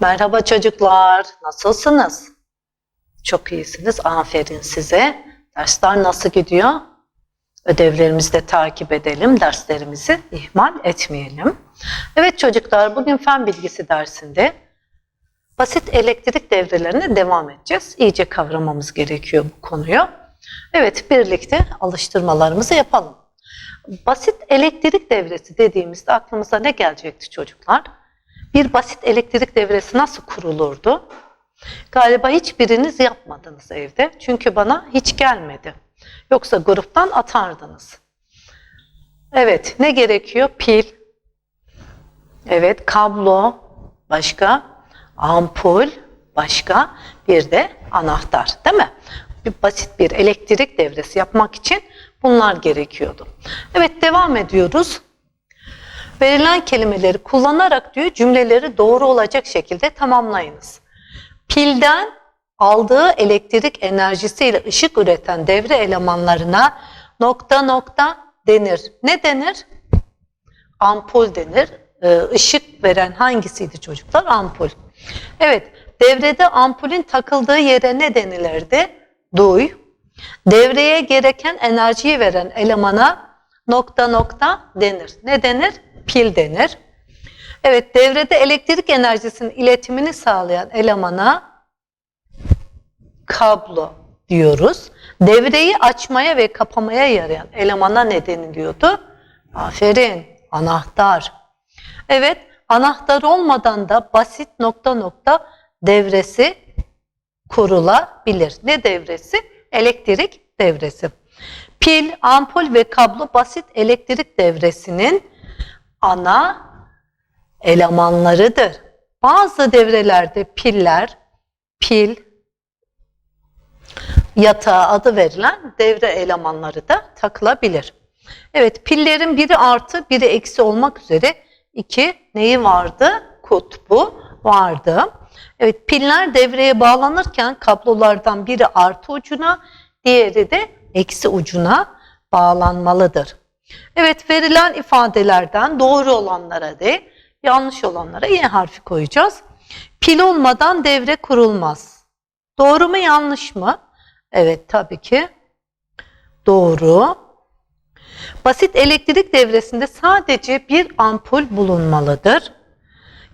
Merhaba çocuklar, nasılsınız? Çok iyisiniz, aferin size. Dersler nasıl gidiyor? Ödevlerimizi de takip edelim, derslerimizi ihmal etmeyelim. Evet çocuklar, bugün fen bilgisi dersinde basit elektrik devrelerine devam edeceğiz. İyice kavramamız gerekiyor bu konuyu. Evet, birlikte alıştırmalarımızı yapalım. Basit elektrik devresi dediğimizde aklımıza ne gelecekti çocuklar? Bir basit elektrik devresi nasıl kurulurdu? Galiba hiçbiriniz yapmadınız evde. Çünkü bana hiç gelmedi. Yoksa gruptan atardınız. Evet, ne gerekiyor? Pil. Evet, kablo. Başka? Ampul. Başka? Bir de anahtar. Değil mi? Bir basit bir elektrik devresi yapmak için bunlar gerekiyordu. Evet, devam ediyoruz. Verilen kelimeleri kullanarak diyor cümleleri doğru olacak şekilde tamamlayınız. Pilden aldığı elektrik enerjisiyle ışık üreten devre elemanlarına nokta nokta denir. Ne denir? Ampul denir. Işık veren hangisiydi çocuklar? Ampul. Evet, devrede ampulün takıldığı yere ne denilirdi? Duy. Devreye gereken enerjiyi veren elemana nokta nokta denir. Ne denir? Pil denir. Evet, devrede elektrik enerjisinin iletimini sağlayan elemana kablo diyoruz. Devreyi açmaya ve kapamaya yarayan elemana ne deniliyordu? Aferin, anahtar. Evet, anahtar olmadan da basit nokta nokta devresi kurulabilir. Ne devresi? Elektrik devresi. Pil, ampul ve kablo basit elektrik devresinin ana elemanlarıdır. Bazı devrelerde piller, pil, yatağı adı verilen devre elemanları da takılabilir. Evet, pillerin biri artı, biri eksi olmak üzere iki neyi vardı? Kutbu vardı. Evet, piller devreye bağlanırken kablolardan biri artı ucuna, diğeri de eksi ucuna bağlanmalıdır. Evet, verilen ifadelerden doğru olanlara de, yanlış olanlara Y harfi koyacağız. Pil olmadan devre kurulmaz. Doğru mu yanlış mı? Evet tabii ki doğru. Basit elektrik devresinde sadece bir ampul bulunmalıdır.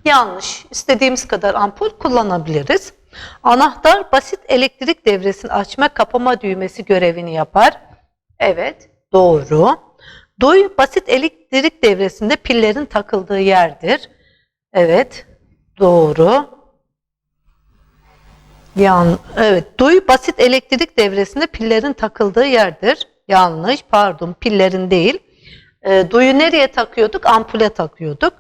Yanlış. İstediğimiz kadar ampul kullanabiliriz. Anahtar basit elektrik devresini açma kapama düğmesi görevini yapar. Evet, doğru. Duy basit elektrik devresinde pillerin takıldığı yerdir. Evet, doğru. Yan, evet, duy basit elektrik devresinde pillerin takıldığı yerdir. Yanlış, pardon, pillerin değil. E, duyu nereye takıyorduk? Ampule takıyorduk.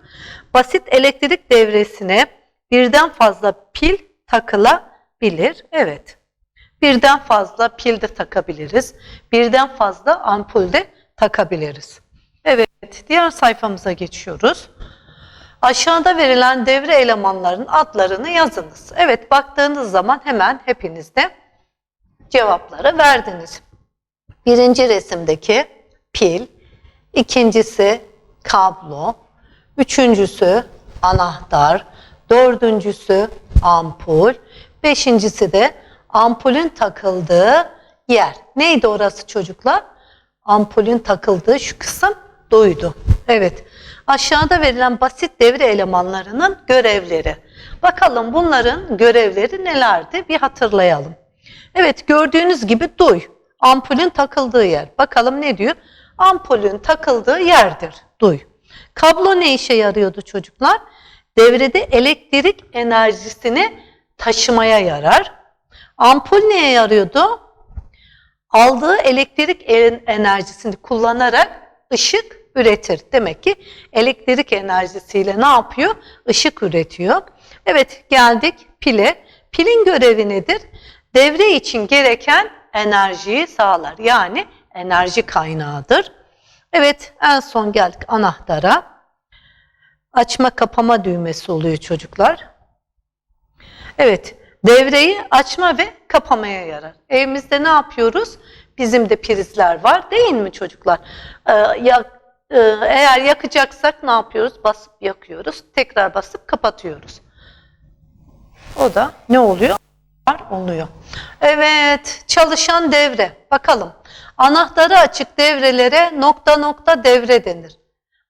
Basit elektrik devresine birden fazla pil takılabilir. Evet. Birden fazla pil de takabiliriz. Birden fazla ampul de takabiliriz. Evet, diğer sayfamıza geçiyoruz. Aşağıda verilen devre elemanlarının adlarını yazınız. Evet, baktığınız zaman hemen hepiniz de cevapları verdiniz. Birinci resimdeki pil, ikincisi kablo, üçüncüsü anahtar, dördüncüsü ampul, beşincisi de ampulün takıldığı yer. Neydi orası çocuklar? Ampulün takıldığı şu kısım duydu. Evet. Aşağıda verilen basit devre elemanlarının görevleri. Bakalım bunların görevleri nelerdi? Bir hatırlayalım. Evet gördüğünüz gibi duy. Ampulün takıldığı yer. Bakalım ne diyor? Ampulün takıldığı yerdir. Duy. Kablo ne işe yarıyordu çocuklar? Devrede elektrik enerjisini taşımaya yarar. Ampul neye yarıyordu? Aldığı elektrik enerjisini kullanarak ışık üretir. Demek ki elektrik enerjisiyle ne yapıyor? Işık üretiyor. Evet geldik pile. Pilin görevi nedir? Devre için gereken enerjiyi sağlar. Yani enerji kaynağıdır. Evet en son geldik anahtara. Açma kapama düğmesi oluyor çocuklar. Evet devreyi açma ve kapamaya yarar. Evimizde ne yapıyoruz? Bizim de prizler var değil mi çocuklar? Ee, ya, e, eğer yakacaksak ne yapıyoruz? Basıp yakıyoruz. Tekrar basıp kapatıyoruz. O da ne oluyor? oluyor. Evet, çalışan devre. Bakalım. Anahtarı açık devrelere nokta nokta devre denir.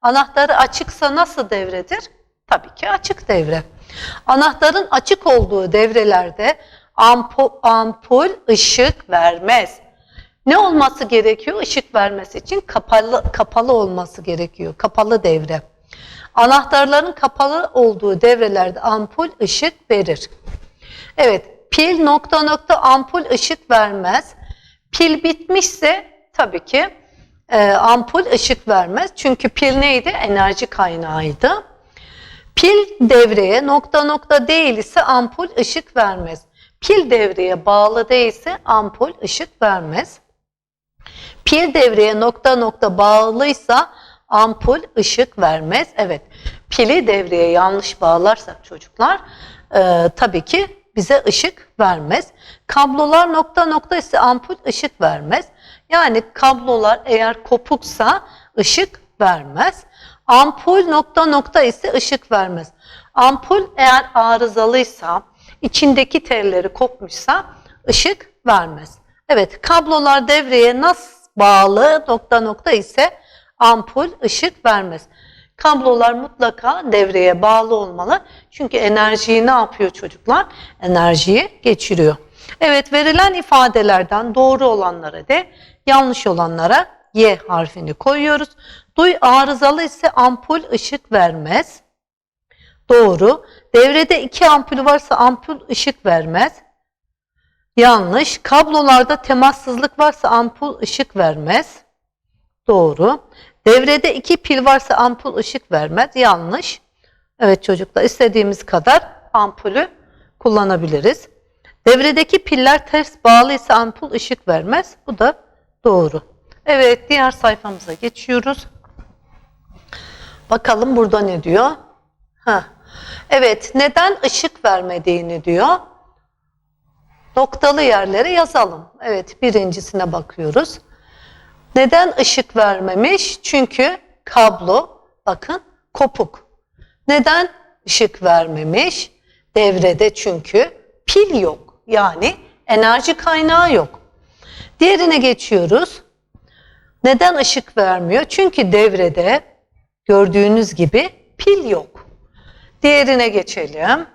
Anahtarı açıksa nasıl devredir? Tabii ki açık devre. Anahtarın açık olduğu devrelerde ampul, ampul ışık vermez. Ne olması gerekiyor? Işık vermesi için kapalı kapalı olması gerekiyor. Kapalı devre. Anahtarların kapalı olduğu devrelerde ampul ışık verir. Evet, pil nokta nokta ampul ışık vermez. Pil bitmişse tabii ki e, ampul ışık vermez. Çünkü pil neydi? Enerji kaynağıydı. Pil devreye nokta nokta değil ise ampul ışık vermez. Pil devreye bağlı değilse ampul ışık vermez. Pil devreye nokta nokta bağlıysa ampul ışık vermez. Evet, pili devreye yanlış bağlarsak çocuklar e, tabii ki bize ışık vermez. Kablolar nokta nokta ise ampul ışık vermez. Yani kablolar eğer kopuksa ışık vermez. Ampul nokta nokta ise ışık vermez. Ampul eğer arızalıysa, içindeki telleri kopmuşsa ışık vermez. Evet, kablolar devreye nasıl bağlı nokta nokta ise ampul ışık vermez. Kablolar mutlaka devreye bağlı olmalı. Çünkü enerjiyi ne yapıyor çocuklar? Enerjiyi geçiriyor. Evet verilen ifadelerden doğru olanlara de yanlış olanlara Y harfini koyuyoruz. Duy arızalı ise ampul ışık vermez. Doğru. Devrede iki ampul varsa ampul ışık vermez. Yanlış. Kablolarda temassızlık varsa ampul ışık vermez. Doğru. Devrede iki pil varsa ampul ışık vermez. Yanlış. Evet çocuklar istediğimiz kadar ampulü kullanabiliriz. Devredeki piller ters bağlıysa ampul ışık vermez. Bu da doğru. Evet diğer sayfamıza geçiyoruz. Bakalım burada ne diyor? Ha. Evet neden ışık vermediğini diyor. Noktalı yerlere yazalım. Evet birincisine bakıyoruz. Neden ışık vermemiş? Çünkü kablo bakın kopuk. Neden ışık vermemiş? Devrede çünkü pil yok. Yani enerji kaynağı yok. Diğerine geçiyoruz. Neden ışık vermiyor? Çünkü devrede gördüğünüz gibi pil yok. Diğerine geçelim.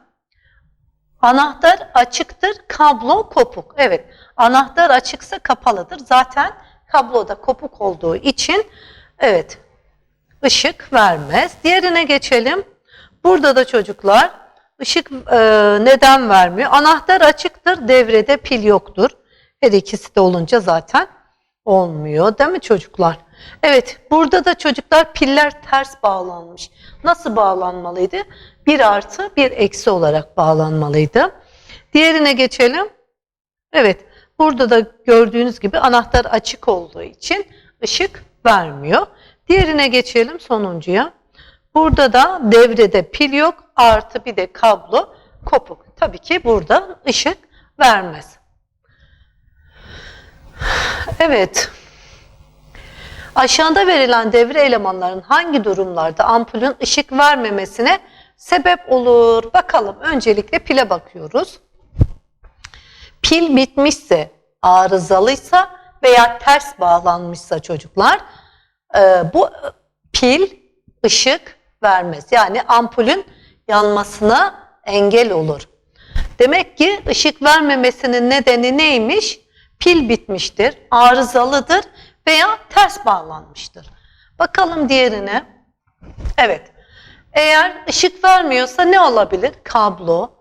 Anahtar açıktır, kablo kopuk. Evet, anahtar açıksa kapalıdır. Zaten kabloda kopuk olduğu için evet ışık vermez. Diğerine geçelim. Burada da çocuklar ışık e, neden vermiyor? Anahtar açıktır, devrede pil yoktur. Her ikisi de olunca zaten olmuyor değil mi çocuklar? Evet burada da çocuklar piller ters bağlanmış. Nasıl bağlanmalıydı? Bir artı bir eksi olarak bağlanmalıydı. Diğerine geçelim. Evet burada da gördüğünüz gibi anahtar açık olduğu için ışık vermiyor. Diğerine geçelim sonuncuya. Burada da devrede pil yok artı bir de kablo kopuk. Tabii ki burada ışık vermez. Evet. Aşağıda verilen devre elemanların hangi durumlarda ampulün ışık vermemesine sebep olur? Bakalım. Öncelikle pile bakıyoruz. Pil bitmişse, arızalıysa veya ters bağlanmışsa çocuklar e, bu pil ışık vermez. Yani ampulün yanmasına engel olur. Demek ki ışık vermemesinin nedeni neymiş? Pil bitmiştir, arızalıdır veya ters bağlanmıştır. Bakalım diğerine. Evet. Eğer ışık vermiyorsa ne olabilir? Kablo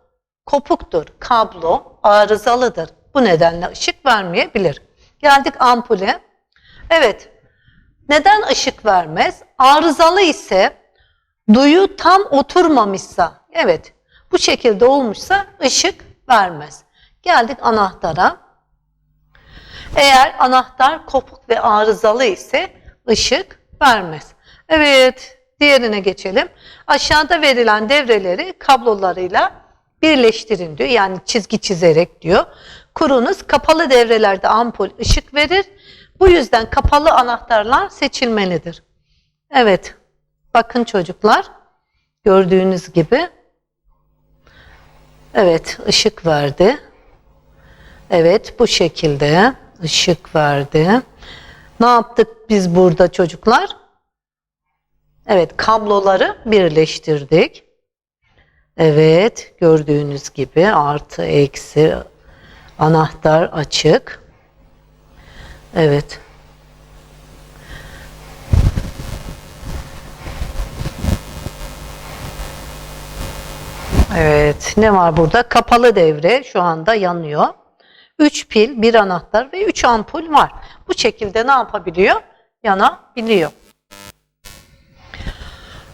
kopuktur. Kablo arızalıdır. Bu nedenle ışık vermeyebilir. Geldik ampule. Evet. Neden ışık vermez? Arızalı ise duyu tam oturmamışsa, evet bu şekilde olmuşsa ışık vermez. Geldik anahtara. Eğer anahtar kopuk ve arızalı ise ışık vermez. Evet, diğerine geçelim. Aşağıda verilen devreleri kablolarıyla birleştirin diyor. Yani çizgi çizerek diyor. Kurunuz kapalı devrelerde ampul ışık verir. Bu yüzden kapalı anahtarlar seçilmelidir. Evet, bakın çocuklar gördüğünüz gibi Evet, ışık verdi. Evet, bu şekilde ışık verdi. Ne yaptık biz burada çocuklar? Evet, kabloları birleştirdik. Evet, gördüğünüz gibi artı eksi anahtar açık. Evet. Evet, ne var burada? Kapalı devre şu anda yanıyor. 3 pil, bir anahtar ve 3 ampul var. Bu şekilde ne yapabiliyor? Yanabiliyor.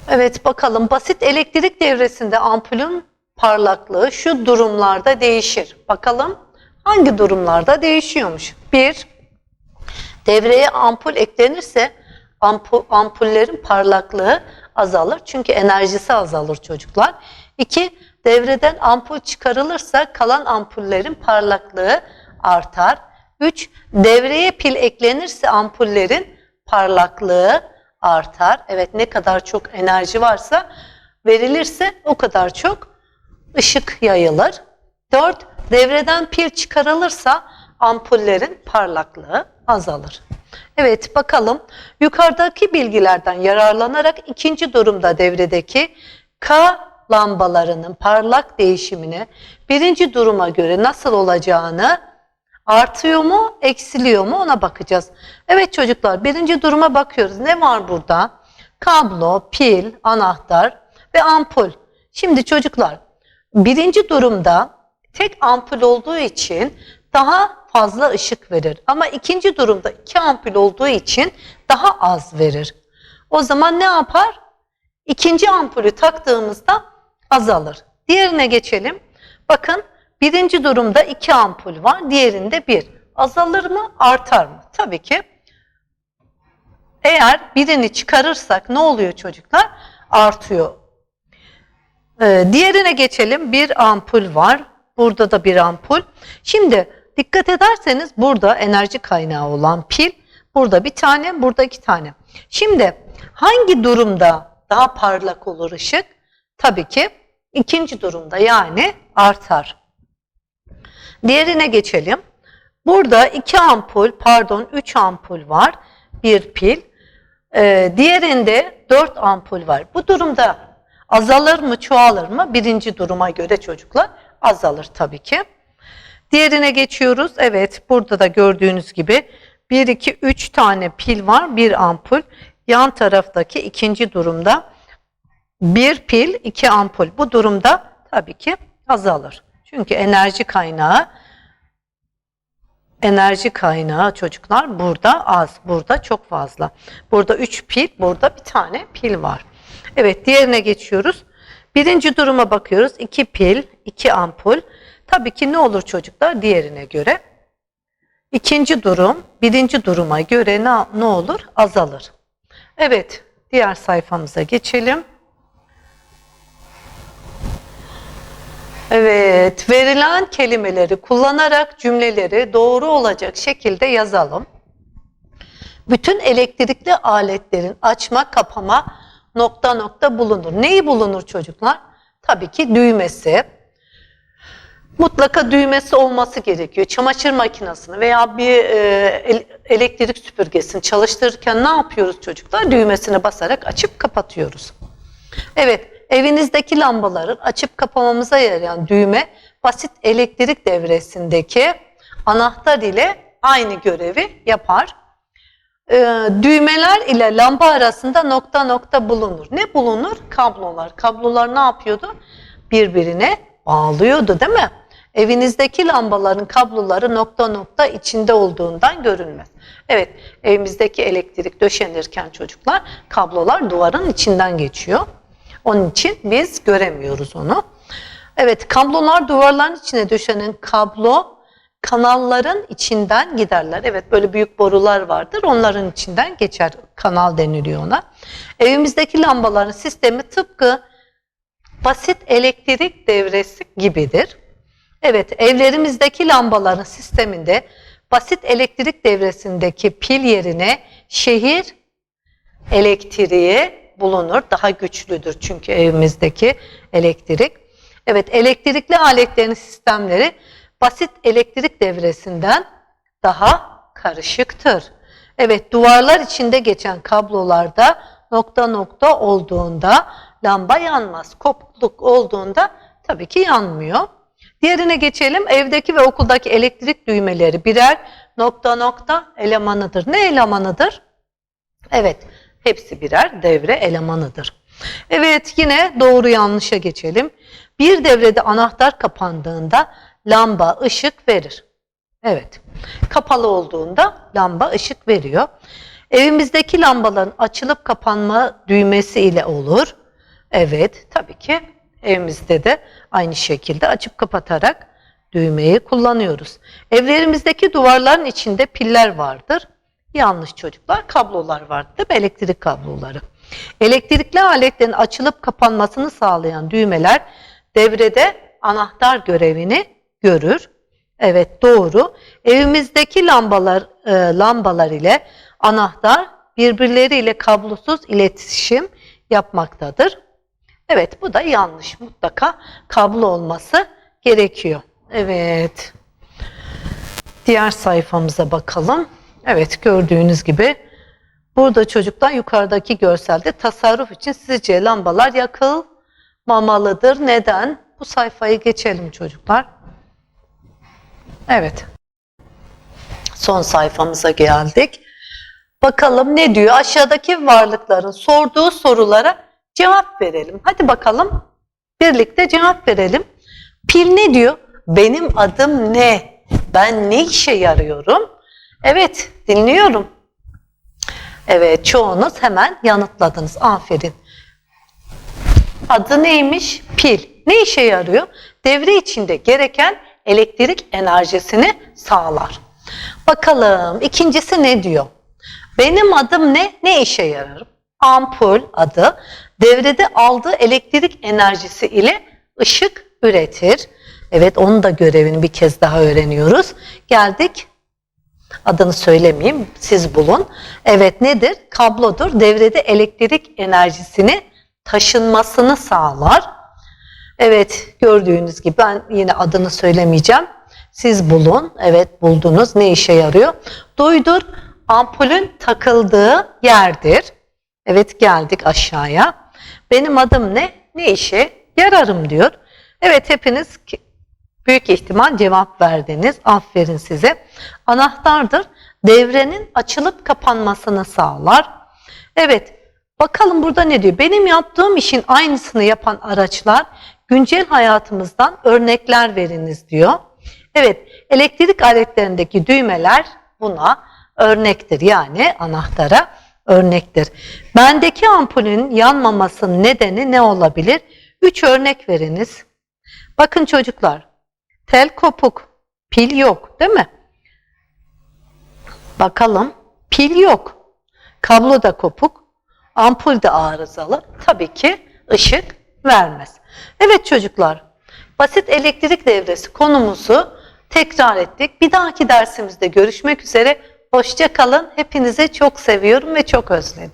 Evet bakalım basit elektrik devresinde ampulün parlaklığı şu durumlarda değişir. Bakalım hangi durumlarda değişiyormuş? 1. Devreye ampul eklenirse ampul, ampullerin parlaklığı azalır. Çünkü enerjisi azalır çocuklar. 2. Devreden ampul çıkarılırsa kalan ampullerin parlaklığı artar. 3. Devreye pil eklenirse ampullerin parlaklığı artar. Evet ne kadar çok enerji varsa verilirse o kadar çok ışık yayılır. 4. Devreden pil çıkarılırsa ampullerin parlaklığı azalır. Evet bakalım yukarıdaki bilgilerden yararlanarak ikinci durumda devredeki K lambalarının parlak değişimini birinci duruma göre nasıl olacağını artıyor mu eksiliyor mu ona bakacağız. Evet çocuklar birinci duruma bakıyoruz. Ne var burada? Kablo, pil, anahtar ve ampul. Şimdi çocuklar birinci durumda tek ampul olduğu için daha fazla ışık verir. Ama ikinci durumda iki ampul olduğu için daha az verir. O zaman ne yapar? İkinci ampulü taktığımızda azalır. Diğerine geçelim. Bakın birinci durumda iki ampul var, diğerinde bir. Azalır mı, artar mı? Tabii ki. Eğer birini çıkarırsak ne oluyor çocuklar? Artıyor. Ee, diğerine geçelim. Bir ampul var. Burada da bir ampul. Şimdi dikkat ederseniz burada enerji kaynağı olan pil. Burada bir tane, burada iki tane. Şimdi hangi durumda daha parlak olur ışık? Tabii ki ikinci durumda yani artar. Diğerine geçelim. Burada iki ampul, pardon üç ampul var. Bir pil. Ee, diğerinde dört ampul var. Bu durumda azalır mı, çoğalır mı? Birinci duruma göre çocuklar azalır tabii ki. Diğerine geçiyoruz. Evet, burada da gördüğünüz gibi 1, 2, 3 tane pil var, bir ampul. Yan taraftaki ikinci durumda bir pil, iki ampul. Bu durumda tabii ki azalır. Çünkü enerji kaynağı enerji kaynağı çocuklar burada az, burada çok fazla. Burada 3 pil, burada bir tane pil var. Evet, diğerine geçiyoruz. Birinci duruma bakıyoruz. 2 pil, 2 ampul. Tabii ki ne olur çocuklar diğerine göre? İkinci durum, birinci duruma göre ne, ne olur? Azalır. Evet, diğer sayfamıza geçelim. Evet, verilen kelimeleri kullanarak cümleleri doğru olacak şekilde yazalım. Bütün elektrikli aletlerin açma, kapama nokta nokta bulunur. Neyi bulunur çocuklar? Tabii ki düğmesi. Mutlaka düğmesi olması gerekiyor. Çamaşır makinesini veya bir e, elektrik süpürgesini çalıştırırken ne yapıyoruz çocuklar? Düğmesine basarak açıp kapatıyoruz. Evet, evinizdeki lambaların açıp kapamamıza yarayan düğme basit elektrik devresindeki anahtar ile aynı görevi yapar. Ee, düğmeler ile lamba arasında nokta nokta bulunur. Ne bulunur? Kablolar. Kablolar ne yapıyordu? Birbirine bağlıyordu değil mi? Evinizdeki lambaların kabloları nokta nokta içinde olduğundan görünmez. Evet, evimizdeki elektrik döşenirken çocuklar kablolar duvarın içinden geçiyor. Onun için biz göremiyoruz onu. Evet, kablolar duvarların içine döşenen kablo kanalların içinden giderler. Evet, böyle büyük borular vardır. Onların içinden geçer. Kanal deniliyor ona. Evimizdeki lambaların sistemi tıpkı basit elektrik devresi gibidir. Evet, evlerimizdeki lambaların sisteminde basit elektrik devresindeki pil yerine şehir elektriği bulunur. Daha güçlüdür çünkü evimizdeki elektrik. Evet, elektrikli aletlerin sistemleri basit elektrik devresinden daha karışıktır. Evet, duvarlar içinde geçen kablolarda nokta nokta olduğunda lamba yanmaz. Kopukluk olduğunda tabii ki yanmıyor. Diğerine geçelim. Evdeki ve okuldaki elektrik düğmeleri birer nokta nokta elemanıdır. Ne elemanıdır? Evet, hepsi birer devre elemanıdır. Evet, yine doğru yanlışa geçelim. Bir devrede anahtar kapandığında lamba ışık verir. Evet, kapalı olduğunda lamba ışık veriyor. Evimizdeki lambaların açılıp kapanma düğmesi ile olur. Evet, tabii ki evimizde de aynı şekilde açıp kapatarak düğmeyi kullanıyoruz. Evlerimizdeki duvarların içinde piller vardır. Yanlış çocuklar, kablolar vardır değil mi? Elektrik kabloları. Elektrikli aletlerin açılıp kapanmasını sağlayan düğmeler devrede anahtar görevini görür. Evet doğru. Evimizdeki lambalar e, lambalar ile anahtar birbirleriyle kablosuz iletişim yapmaktadır. Evet bu da yanlış. Mutlaka kablo olması gerekiyor. Evet. Diğer sayfamıza bakalım. Evet gördüğünüz gibi burada çocuklar yukarıdaki görselde tasarruf için sizce lambalar yakılmamalıdır. Neden? Bu sayfayı geçelim çocuklar. Evet. Son sayfamıza geldik. Bakalım ne diyor? Aşağıdaki varlıkların sorduğu sorulara cevap verelim. Hadi bakalım. Birlikte cevap verelim. Pil ne diyor? Benim adım ne? Ben ne işe yarıyorum? Evet, dinliyorum. Evet, çoğunuz hemen yanıtladınız. Aferin. Adı neymiş? Pil. Ne işe yarıyor? Devre içinde gereken elektrik enerjisini sağlar. Bakalım ikincisi ne diyor? Benim adım ne? Ne işe yararım? Ampul adı devrede aldığı elektrik enerjisi ile ışık üretir. Evet onun da görevini bir kez daha öğreniyoruz. Geldik adını söylemeyeyim siz bulun. Evet nedir? Kablodur. Devrede elektrik enerjisini taşınmasını sağlar. Evet gördüğünüz gibi ben yine adını söylemeyeceğim. Siz bulun. Evet buldunuz. Ne işe yarıyor? Duydur ampulün takıldığı yerdir. Evet geldik aşağıya. Benim adım ne? Ne işe yararım diyor. Evet hepiniz büyük ihtimal cevap verdiniz. Aferin size. Anahtardır. Devrenin açılıp kapanmasını sağlar. Evet. Bakalım burada ne diyor? Benim yaptığım işin aynısını yapan araçlar güncel hayatımızdan örnekler veriniz diyor. Evet, elektrik aletlerindeki düğmeler buna örnektir. Yani anahtara örnektir. Bendeki ampulün yanmamasının nedeni ne olabilir? Üç örnek veriniz. Bakın çocuklar, tel kopuk, pil yok değil mi? Bakalım, pil yok. Kablo da kopuk, ampul de arızalı. Tabii ki ışık vermez. Evet çocuklar, basit elektrik devresi konumuzu tekrar ettik. Bir dahaki dersimizde görüşmek üzere. Hoşça kalın. Hepinizi çok seviyorum ve çok özledim.